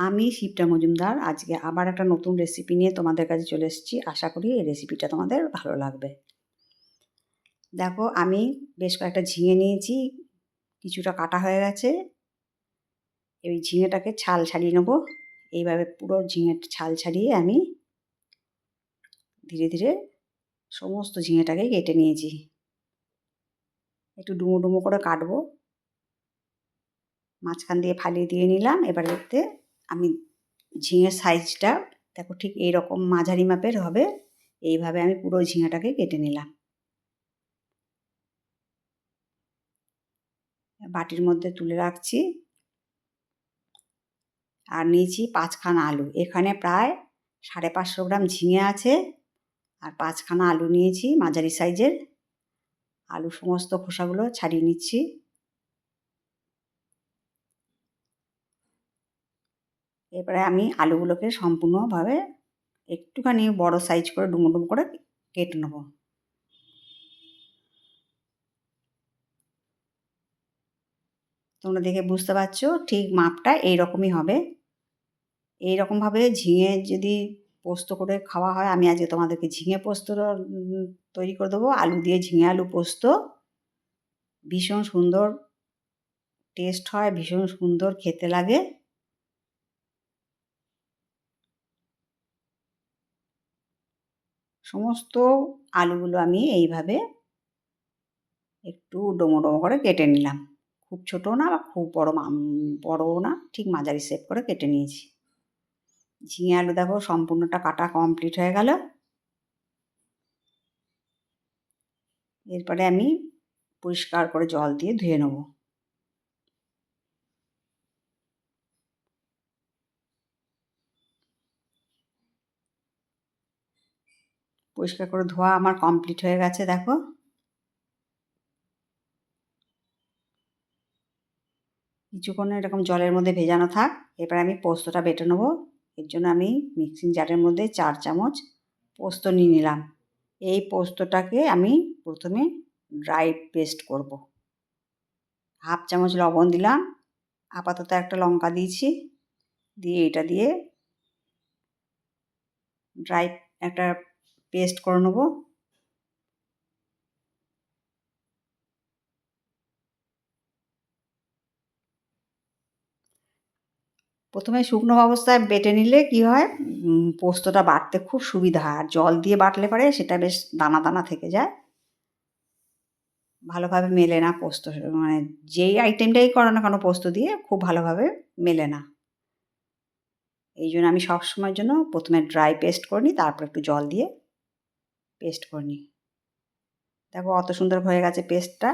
আমি শিবটা মজুমদার। আজকে আবার একটা নতুন রেসিপি নিয়ে তোমাদের কাছে চলে এসেছি। আশা করি এই রেসিপিটা তোমাদের ভালো লাগবে। দেখো, আমি বেশ কয়েকটা ঝিঙে নিয়েছি। কিছুটা কাটা হয়ে গেছে। এই ঝিঙেটাকে ছাল ছাড়িয়ে নেব। এইভাবে পুরো ঝিঙের ছাল ছাড়িয়ে আমি ধীরে ধীরে সমস্ত ঝিঙেটাকে কেটে নিয়েছি। একটু ডুমো ডুমো করে কাটবো। মাঝখান দিয়ে ফালিয়ে দিয়ে নিলাম। এবার এতে আমি ঝিঙের সাইজটা দেখো ঠিক এই রকম মাঝারি মাপের হবে, এইভাবে আমি পুরো ঝিঙাটাকে কেটে নিলাম। বাটির মধ্যে তুলে রাখছি। আর নিয়েছি পাঁচখানা আলু, এখানে প্রায় সাড়ে পাঁচশো গ্রাম ঝিঙে আছে, আর পাঁচখানা আলু নিয়েছি মাঝারি সাইজের আলু সমস্ত খোসাগুলো ছাড়িয়ে নিচ্ছি। এবারে আমি আলুগুলোকে সম্পূর্ণভাবে একটুখানি বড় সাইজ করে ডুমো ডুমো করে কেটে নেব। তোমরা দেখে বুঝতে পারছ ঠিক মাপটা এইরকমই হবে। এইরকমভাবে ঝিঙে যদি পোস্ত করে খাওয়া হয়, আমি আজকে তোমাদেরকে ঝিঙে পোস্ত তৈরি করে দেবো। আলু দিয়ে ঝিঙে আলু পোস্ত। ভীষণ সুন্দর টেস্ট হয়, ভীষণ সুন্দর খেতে লাগে। সমস্ত আলুগুলো আমি এইভাবে একটু ডোমো ডোমো করে কেটে নিলাম। খুব ছোটো না বা খুব বড়ো বড়ও না, ঠিক মাঝারি শেপ করে কেটে নিয়েছি। ঝিঙে আলু দেখো সম্পূর্ণটা কাটা কমপ্লিট হয়ে গেল। এরপরে আমি পরিষ্কার করে জল দিয়ে ধুয়ে নেব। পরিষ্কার করে ধোয়া আমার কমপ্লিট হয়ে গেছে, দেখো। কিছুক্ষণ এরকম জলের মধ্যে ভেজানো থাক এবার আমি পোস্তটা বেটে নেব। এর জন্য আমি মিক্সিং জারের মধ্যে চার চামচ পোস্ত নিয়ে নিলাম। এই পোস্তটাকে আমি প্রথমে ড্রাই পেস্ট করব। হাফ চামচ লবণ দিলাম, আপাতত একটা লঙ্কা দিয়েছি, দিয়ে এটা দিয়ে ড্রাই একটা পেস্ট করে নেব। প্রথমে শুকনো অবস্থায় বেটে নিলে কি হয়? পোস্তটা বাটতে খুব সুবিধা হয়। আর জল দিয়ে বাটলে পারে সেটা বেশ দানা দানা থেকে যায়। ভালোভাবে মেলে না পোস্ত। মানে যেই আইটেমটাই করো না কেন পোস্ত দিয়ে খুব ভালোভাবে মেলে না। এই জন্য আমি সবসময়ের জন্য প্রথমে ড্রাই পেস্ট করে নিই, তারপর একটু জল দিয়ে পেস্ট করে নিই দেখো অত সুন্দর হয়ে গেছে পেস্টটা।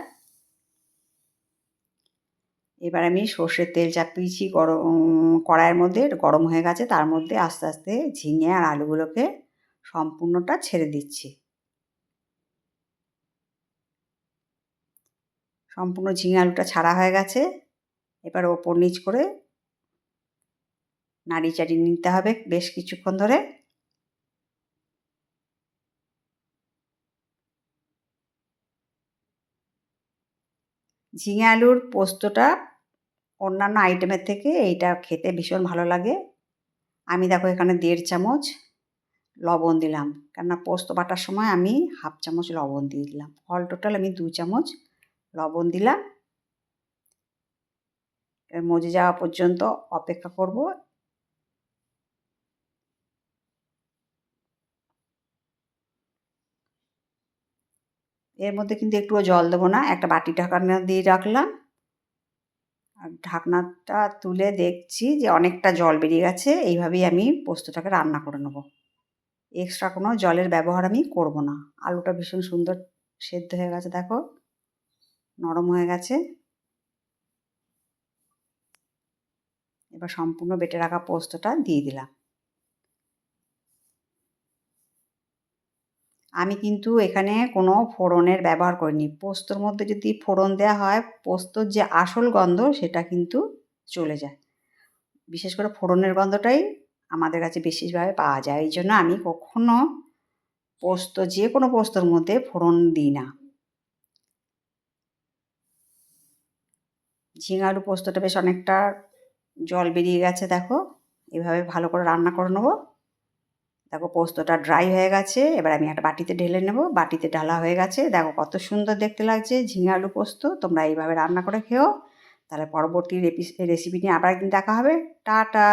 এবার আমি সর্ষের তেল চাপিয়েছি গরম কড়াইয়ের মধ্যে গরম হয়ে গেছে, তার মধ্যে আস্তে আস্তে ঝিঙে আর আলুগুলোকে সম্পূর্ণটা ছেড়ে দিচ্ছি। সম্পূর্ণ ঝিঙে আলুটা ছাড়া হয়ে গেছে। এবার ওপর নিচ করে নাড়ি চাড়িয়ে নিতে হবে বেশ কিছুক্ষণ ধরে। ঝিঙে আলুর পোস্তটা অন্যান্য আইটেমের থেকে এইটা খেতে ভীষণ ভালো লাগে। আমি দেখো এখানে দেড় চামচ লবণ দিলাম। কেননা পোস্ত বাটার সময় আমি হাফ চামচ লবণ দিয়ে দিলাম। অল টোটাল আমি দু চামচ লবণ দিলাম। মজে যাওয়া পর্যন্ত অপেক্ষা করব। এর মধ্যে কিন্তু একটুও জল দেবো না। একটা বাটি ঢাকনা দিয়ে রাখলাম। আর ঢাকনাটা তুলে দেখছি যে অনেকটা জল বেরিয়ে গেছে। এইভাবেই আমি পোস্তটাকে রান্না করে নেব। এক্সট্রা কোনো জলের ব্যবহার আমি করব না। আলুটা ভীষণ সুন্দর সেদ্ধ হয়ে গেছে, দেখো। নরম হয়ে গেছে। এবার সম্পূর্ণ বেটে রাখা পোস্তটা দিয়ে দিলাম। আমি কিন্তু এখানে কোনো ফোড়নের ব্যবহার করিনি। পোস্তর মধ্যে যদি ফোড়ন দেওয়া হয়, পোস্তর যে আসল গন্ধ সেটা কিন্তু চলে যায়। বিশেষ করে ফোড়নের গন্ধটাই আমাদের কাছে বেশিভাবে পাওয়া যায়। এই জন্য আমি কখনো পোস্ত, যে কোনো পোস্তর মধ্যে ফোড়ন দিই না। ঝিঙালু পোস্তটা বেশ অনেকটা জল বেরিয়ে গেছে, দেখো। এভাবে ভালো করে রান্না করে নেব। দেখো পোস্তটা ড্রাই হয়ে গেছে, এবার আমি একটা বাটিতে ঢেলে নেব। বাটিতে ঢালা হয়ে গেছে, দেখো কত সুন্দর দেখতে লাগছে, ঝিঙে আলু পোস্ত, তোমরা এইভাবে রান্না করে খেও। তাহলে পরবর্তী রেপি, রেসিপি নিয়ে আবার একদিন দেখা হবে। টাটা!